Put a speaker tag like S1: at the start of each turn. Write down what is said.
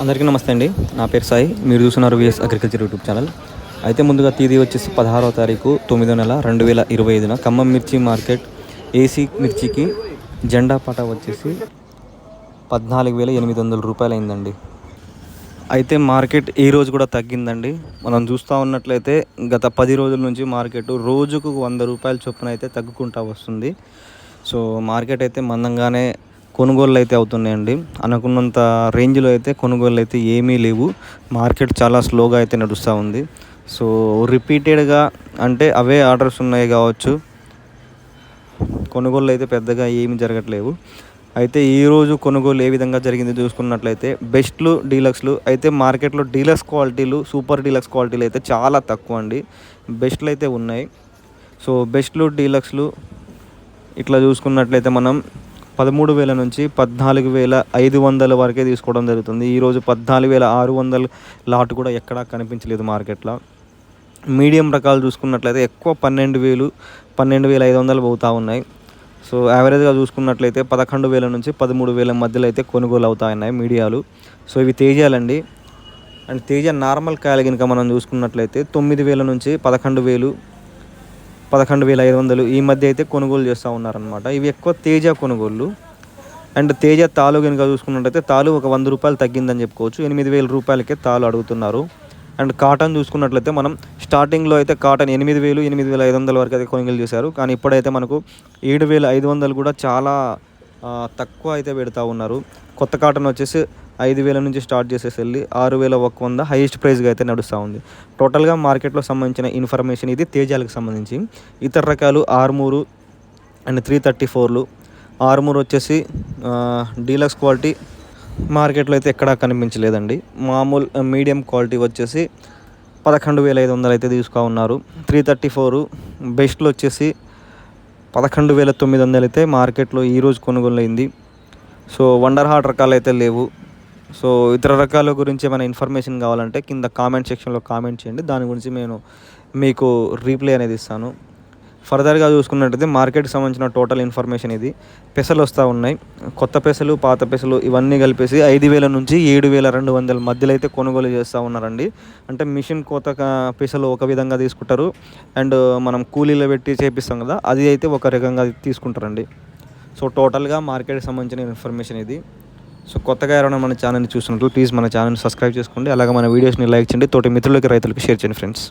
S1: అందరికీ నమస్తే అండి. నా పేరు సాయి. మీరు చూస్తున్నారు విఎస్ అగ్రికల్చర్ యూట్యూబ్ ఛానల్ అయితే ముందుగా తేదీ వచ్చేసి పదహారవ తారీఖు తొమ్మిదో నెల రెండు వేల ఇరవై ఐదున ఖమ్మం మిర్చి మార్కెట్ ఏసీ మిర్చికి జెండా పట వచ్చేసి పద్నాలుగు వేల ఎనిమిది వందల రూపాయలు అయిందండి అయితే మార్కెట్ ఈ రోజు కూడా తగ్గిందండి. మనం చూస్తూ ఉన్నట్లయితే గత పది రోజుల నుంచి మార్కెట్ రోజుకు వంద రూపాయల చొప్పున అయితే తగ్గుకుంటూ వస్తుంది. సో మార్కెట్ అయితే మందంగానే కొనుగోళ్ళు అయితే అవుతున్నాయండి. అనుకున్నంత రేంజ్లో అయితే కొనుగోళ్ళు అయితే ఏమీ లేవు. మార్కెట్ చాలా స్లోగా అయితే నడుస్తూ ఉంది. సో రిపీటెడ్గా అంటే అవే ఆర్డర్స్ ఉన్నాయి కావచ్చు. కొనుగోళ్ళు అయితే పెద్దగా ఏమి జరగట్లేవు. అయితే ఈరోజు కొనుగోలు ఏ విధంగా జరిగింది చూసుకున్నట్లయితే బెస్ట్లు డీలక్స్లు అయితే మార్కెట్లో డీలక్స్ క్వాలిటీలు సూపర్ డీలక్స్ క్వాలిటీలు అయితే చాలా తక్కువ అండి. బెస్ట్లు అయితే ఉన్నాయి. సో బెస్ట్లు డీలక్స్లు ఇట్లా చూసుకున్నట్లయితే మనం పదమూడు వేల నుంచి పద్నాలుగు వేల ఐదు వందల వరకే తీసుకోవడం జరుగుతుంది. ఈరోజు పద్నాలుగు వేల ఆరు వందల లాట్ కూడా ఎక్కడా కనిపించలేదు మార్కెట్లో. మీడియం రకాలు చూసుకున్నట్లయితే ఎక్కువ పన్నెండు వేలు పన్నెండు వేల ఐదు వందలు పోతూ ఉన్నాయి. సో యావరేజ్గా చూసుకున్నట్లయితే పదకొండు వేల నుంచి పదమూడు వేల మధ్యలో అయితే కొనుగోలు అవుతా ఉన్నాయి మీడియాలు. సో ఇవి తేజాలండి. అండ్ తేజ నార్మల్ కాయలు కనుక మనం చూసుకున్నట్లయితే తొమ్మిది వేల నుంచి పదకొండు వేలు పదకొండు వేల ఐదు వందలు ఈ మధ్య అయితే కొనుగోలు చేస్తూ ఉన్నారనమాట ఇవి ఎక్కువ తేజ కొనుగోళ్ళు. అండ్ తేజ తాలు కనుక చూసుకున్నట్టయితే తాలు ఒక వంద రూపాయలు తగ్గిందని చెప్పుకోవచ్చు. ఎనిమిది వేల రూపాయలకే తాలు అడుగుతున్నారు. అండ్ కాటన్ చూసుకున్నట్లయితే మనం స్టార్టింగ్లో అయితే కాటన్ ఎనిమిది వేలు ఎనిమిది వేల ఐదు వందల వరకు అయితే కొనుగోలు చేశారు. కానీ ఇప్పుడైతే మనకు ఏడు వేల ఐదు వందలు కూడా చాలా తక్కువ అయితే పెడతా ఉన్నారు. కొత్త కాటన్ వచ్చేసి ఐదు వేల నుంచి స్టార్ట్ చేసేసి వెళ్ళి ఆరు వేల ఒక వంద హైయెస్ట్ ప్రైస్గా అయితే నడుస్తూ ఉంది. టోటల్గా మార్కెట్లో సంబంధించిన ఇన్ఫర్మేషన్ ఇది తేజాలకు సంబంధించి. ఇతర రకాలు ఆర్మూరు అండ్ త్రీ థర్టీ ఫోర్లు ఆర్మూర్ వచ్చేసి డీలక్స్ క్వాలిటీ మార్కెట్లో అయితే ఎక్కడా కనిపించలేదండి. మామూలు మీడియం క్వాలిటీ వచ్చేసి పదకొండు వేల ఐదు వందలు అయితే తీసుకున్నారు. త్రీ థర్టీ ఫోరు బెస్ట్లు వచ్చేసి పదకొండు వేల తొమ్మిది వందలు అయితే మార్కెట్లో ఈరోజు కొనుగోలు అయింది సో వండర్ హార్ట్ రకాలు అయితే లేవు. సో ఇతర రకాల గురించి ఏమైనా ఇన్ఫర్మేషన్ కావాలంటే కింద కామెంట్ సెక్షన్లో కామెంట్ చేయండి. దాని గురించి నేను మీకు రీప్లై అనేది ఇస్తాను. ఫర్దర్గా చూసుకున్నట్టయితే మార్కెట్కి సంబంధించిన టోటల్ ఇన్ఫర్మేషన్ ఇది. పెసలు వస్తూ ఉన్నాయి. కొత్త పెసలు పాత పెసలు ఇవన్నీ కలిపేసి ఐదు వేల నుంచి ఏడు వేల రెండు వందల మధ్యలో అయితే కొనుగోలు చేస్తూ ఉన్నారండి. అంటే మిషన్ కోత పెసలు ఒక విధంగా తీసుకుంటారు. అండ్ మనం కూలీలో పెట్టి చేపిస్తాం కదా అది అయితే ఒక రకంగా తీసుకుంటారండి. సో టోటల్గా మార్కెట్కి సంబంధించిన ఇన్ఫర్మేషన్ ఇది. సో కొత్తగా ఎవరైనా మన ఛానల్ని చూస్తున్నట్లు ప్లీజ్ మన ఛానల్ని సబ్స్క్రైబ్ చేసుకోండి. అలాగే మన వీడియోస్ని లైక్ చేయండి. తోటి మిత్రులకి రైతులకు షేర్ చేయండి ఫ్రెండ్స్.